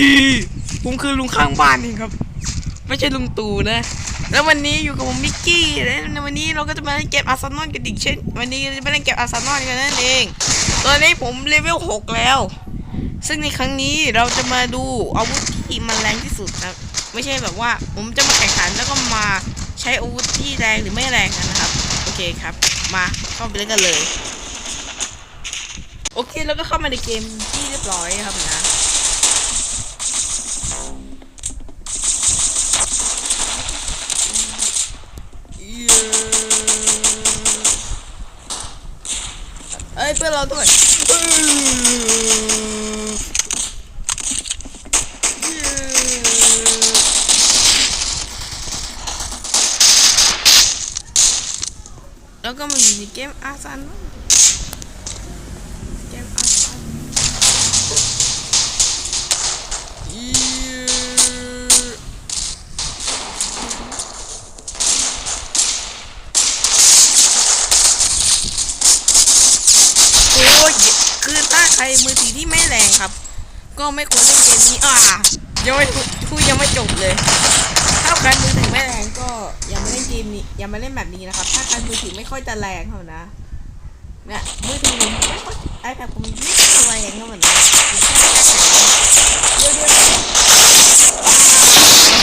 ดีผมคือลุงข้างบ้านเองครับ ไม่ใช่ลุงตู่นะ แล้ววันนี้อยู่กับผมมิกกี้และในวันนี้เราก็จะมาเล่นเกมอาร์เซนอลกันอีกเช่น วันนี้จะมาเล่นเกมอาร์เซนอลกันนั่นเอง ตอนนี้ผมเลเวล6แล้ว ซึ่งในครั้งนี้เราจะมาดูอาวุธที่มันแรงที่สุดนะไม่ใช่แบบว่า ผมจะมาแข่งขันแล้วก็มาใช้อาวุธที่แรงหรือไม่แรงกันนะครับ โอเคครับ มาเข้าไปเล่นกันเลย โอเคแล้วก็เข้ามาในเกมที่เรียบร้อยครับนะ เอ้ยเพื่อนเราด้วยเอ้ยแล้วก็มาอยู่ในเกมอาซันเกมอาซันเย้โอ้ยคือถ้า ใครมือถือที่ไม่แรงครับ ก็ไม่ควรเล่นเกมนี้อ่ายังไม่คุยยังไม่จบเลย ถ้าใครมือถือไม่แรงก็อย่ามาเล่นเกมนี้อย่ามาเล่นแบบนี้นะครับ ถ้าใครมือถือไม่ค่อยจะแรงเท่านะเนี่ยมือถือผมไม่ค่อยไอแพดผมไม่ค่อยแรงเท่าเหมือนกันเดี๋ยวเดี๋ยว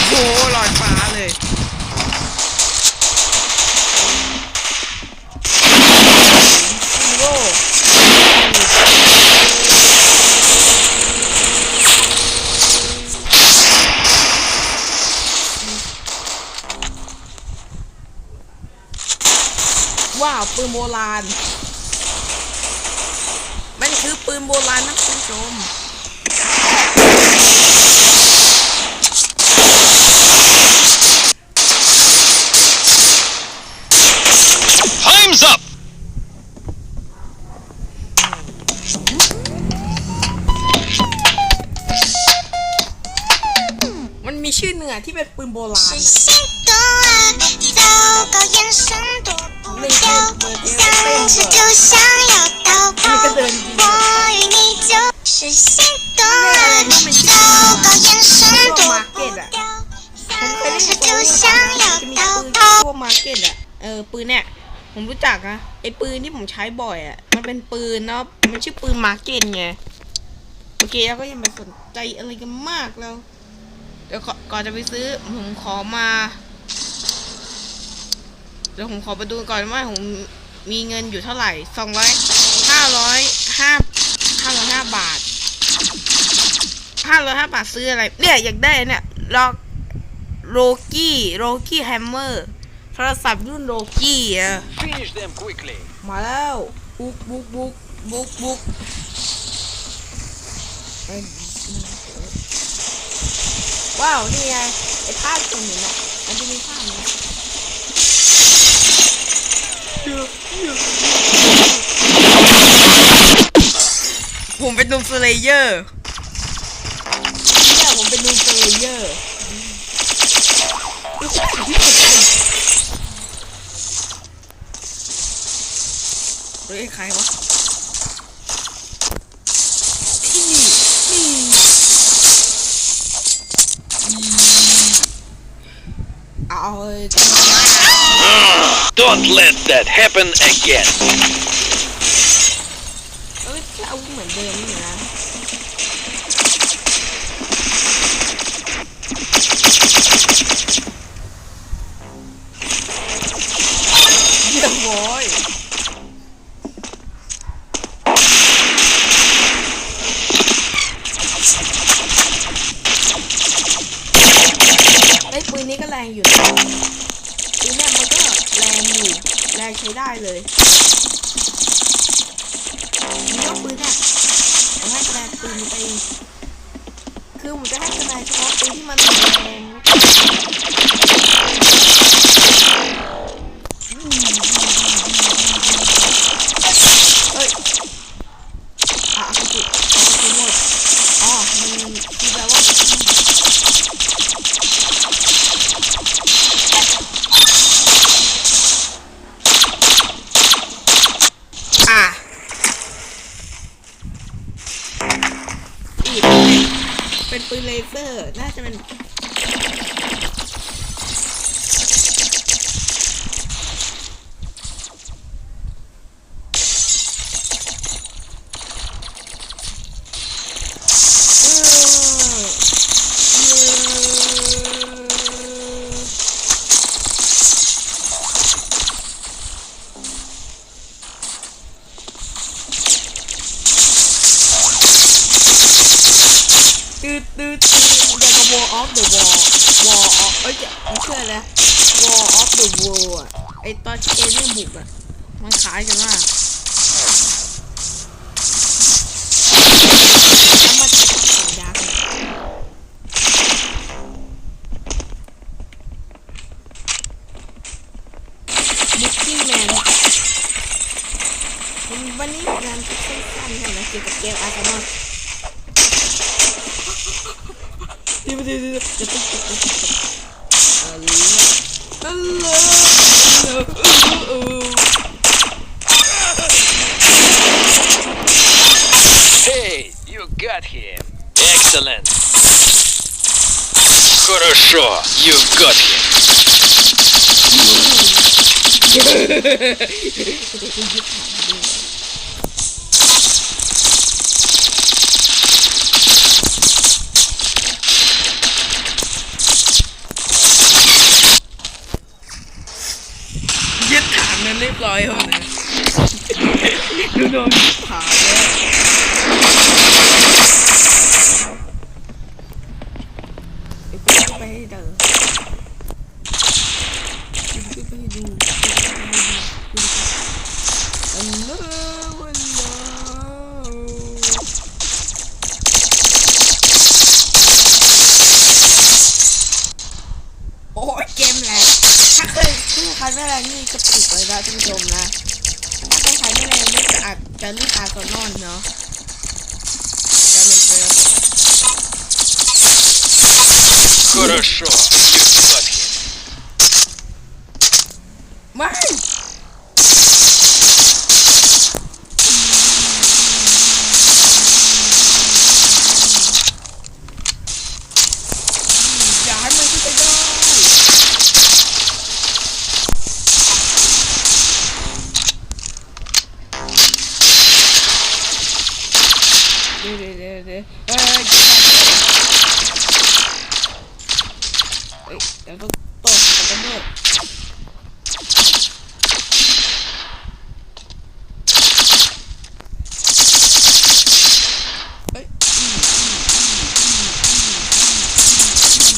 โอ้โหลอยฟ้าเลยฮีโร่ว้าว ปืนโบราณ มันคือปืนโบราณนะคุณผู้ชม Time's up! มันมีชื่อเหนือที่เป็นปืนโบราณ 次就想要逃跑。我与你就是心动啊，糟糕眼神躲不掉， ผมเคย 三 เล่น 次 ใน 就 โซ 想 น 要 จะมี 逃 ปืน 跑。 พวกมาร์เก็ตอะเออปืนเนี่ย ผมรู้จักนะไอปืนที่ผมใช้บ่อยอะมันเป็นปืนเนาะมันชื่อปืนมาร์เก็ตไงโอเคแล้วก็ยังไม่สนใจอะไรกันมากแล้ว เดี๋ยวก่อนก่อนจะไปซื้อผมขอมา เดี๋ยวผมขอไปดูก่อนว่าผม มีเงินอยู่เท่าไหร่สองร้อยห้าร้อยห้าห้าร้อยห้าบาทห้าร้อยห้าบาทซื้ออะไร เนี่ยอยากได้เนี่ยล็อกโรกี้โรกี้แฮมเมอร์โทรศัพท์รุ่นโรกี้อะ Finish them quickly. มาแล้วบุกบุกบุกบุกบุกเอ้ยว้าว นี่ไงไอ้ภาพตรงนี้นะมันจะมีภาพนี้ผมเป็นดูม สเลเยอร์เนี่ยผมเป็นดูมสเลเยอร์เฮ้ยใครวะที่นี่นี่เอาเอ้ย Don't let that happen again. เอ้ยเอาเหมือนเดิมนี่นะเยี่ยมโว้ยไอ้ยปืนนี้ก็แรงอยู่นะปืนเนี่ยมันก็แรงอยู่ แรงใช้ได้เลย ผมว่าปืนเนี่ยผมให้คะแนนปืนไป คือผมจะให้คะแนนเฉพาะปืนที่มันแรง เป็นปืนเลเซอร์ น่าจะเป็น ตืดตืดตืด War of the Wall War of เอ้ยจะไม่เชื่อเลย War of the World อะไอตอนที่เอเลี่ยนบุกอะมันขายกันมากวันนบุ๊กกี้แมนวันนี้งานสั้นๆค่ะนะเกี่ยวกับเกมอาร์เซนอล Değil mi değil mi? Yapın Allah Allah Allah Hey, you got him. Excellent. Хорошо, you got him. เรียบร้อยแล้วนะดูโดนยึดฐาแล้วเดี๋ยวกูขึ้นไปให้เดินเดี๋ยวกูไปให้ดูฮัลโหลฮัลโหล โอ้ยเกมแรงถ้าเค ยถ้าใครไม่แรงนี่กระตุกเลยนะท่านผู้ชมนะ ถ้าใครไม่แรงนี่จะอาจจะรีบอาร์ซนอนเนาะจะไม่เจอ Хорошо, you got him. ไม่ เดี๋ยวเอ้ยเฮ้ยเดี๋ยวต้องต่อกันด้วย เอ้ยอืมอืมอืมอืมอืม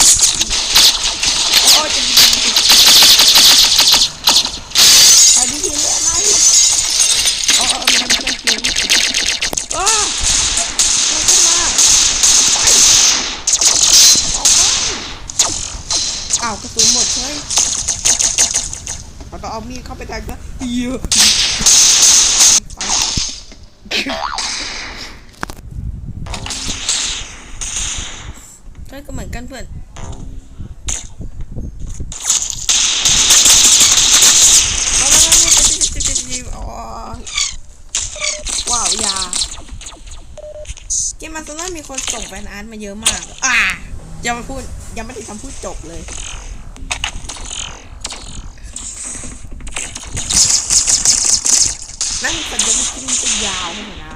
โอ้ยจะดีอันนี้ทีเรื่องอะไรอ๋อเออมันไม่ได้เกี่ยวอ้ามันขึ้นมาไปออกไปอ้าวกระสุนหมดเฮ้ยเราต้องเอา มีดเข้าไปแทงนะเยอะใช่ก็เหมือนกันเพื่อนเอาแล้วนี่อ๋อว้าวยาเกมมาตอนนั้นมีคนส่งแฟนอาร์ตมาเยอะมาก อ่ายังไม่พูดยังไม่ได้ทำพูดจบเลย นั่นสัญญาณที่มันจะยาวเหมือนนะ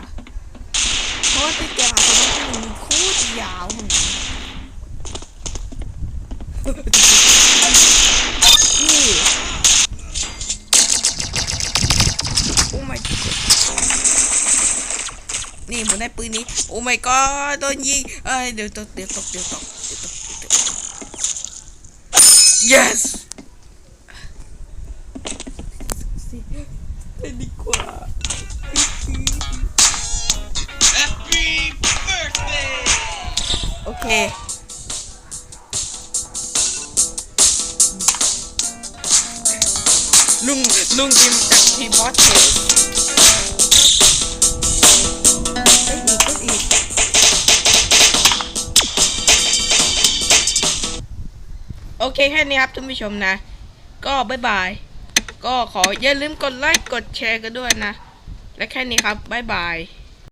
เพราะ ว่าที่เกมอาร์ตอนนั้มันโคตรยาวเหมือนนะนี่โอ้ my god นี่ผมได้ปืนนี้โอ้ my god โดนยิงเอ้ยเดี๋ยวตกเดี๋ยวตกเดี๋ยวตกเดี๋ยวตกเดี๋ยวตก yes ทีมบอสเทสอีกก็อีกโอเคแค่นี้ครับท่านผู้ชมนะ ก็บ๊ายบาย ก็ขออย่าลืมกดไลค์กดแชร์กันด้วยนะ และแค่นี้ครับบ๊ายบาย